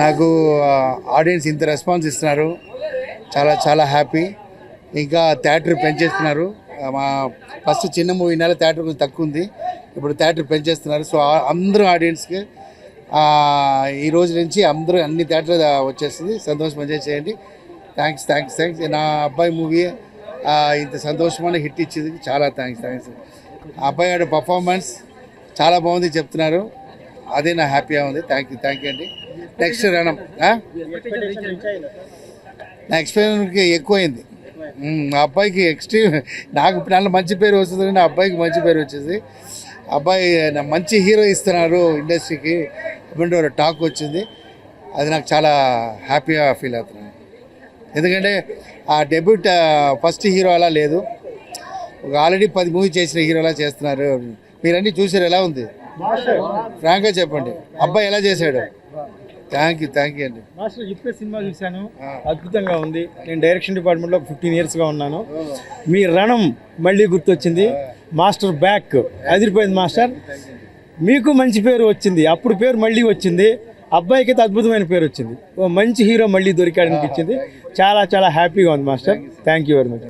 నాకు ఆడియన్స్ ఇంత రెస్పాన్స్ ఇస్తున్నారు. చాలా చాలా హ్యాపీ ఇంకా థియేటర్ పెంచేస్తున్నారు. మా ఫస్ట్ చిన్న మూవీ నెల థియేటర్ కొంచెం తక్కువ ఉంది. ఇప్పుడు థియేటర్ పెంచేస్తున్నారు. సో అందరూ ఆడియన్స్కి ఈ రోజు నుంచి అందరూ అన్ని థియేటర్ వచ్చేస్తుంది. సంతోషం ఎంజాయ్ చేయండి. థ్యాంక్స్ థ్యాంక్స్ థ్యాంక్స్ నా అబ్బాయి మూవీ ఇంత సంతోషమైన హిట్ ఇచ్చేది. చాలా థ్యాంక్స్ థ్యాంక్స్ ఆ అబ్బాయి ఆడ పర్ఫార్మెన్స్ చాలా బాగుంది చెప్తున్నారు. అదే నా హ్యాపీగా ఉంది. థ్యాంక్ యూ థ్యాంక్ యూ అండి. నెక్స్ట్ రణం నా ఎక్స్పీరియన్స్కి ఎక్కువైంది. ఆ అబ్బాయికి ఎక్స్ట్రీమ్ నాకు నన్ను మంచి పేరు వస్తుంది నా అబ్బాయికి మంచి పేరు వచ్చేసి అబ్బాయి మంచి హీరో ఇస్తున్నారు ఇండస్ట్రీకి. అప్పుడు టాక్ వచ్చింది. అది నాకు చాలా హ్యాపీగా ఫీల్ అవుతున్నాను. ఎందుకంటే ఆ డెబ్యూట్ ఫస్ట్ హీరో అలా లేదు. ఒక ఆల్రెడీ పది మూవీ చేసిన హీరోలా చేస్తున్నారు. మీరన్నీ చూసారు ఎలా ఉంది? ఫ్రాంక్గా చెప్పండి. అబ్బాయి ఎలా చేశాడు? థ్యాంక్ యూ థ్యాంక్ యూ అండి. మాస్టర్ ఇప్పుడే సినిమా చూశాను. అద్భుతంగా ఉంది. నేను డైరెక్షన్ డిపార్ట్మెంట్లో ఫిఫ్టీన్ ఇయర్స్గా ఉన్నాను. మీ రణం మళ్ళీ గుర్తొచ్చింది. మాస్టర్ బ్యాక్ అదిరిపోయింది మాస్టర్ మీకు మంచి పేరు వచ్చింది. అప్పుడు పేరు మళ్ళీ వచ్చింది. అబ్బాయికి అయితే అద్భుతమైన పేరు వచ్చింది. ఓ మంచి హీరో మళ్ళీ దొరికాడు అనిపించింది చాలా చాలా హ్యాపీగా ఉంది master thank you very much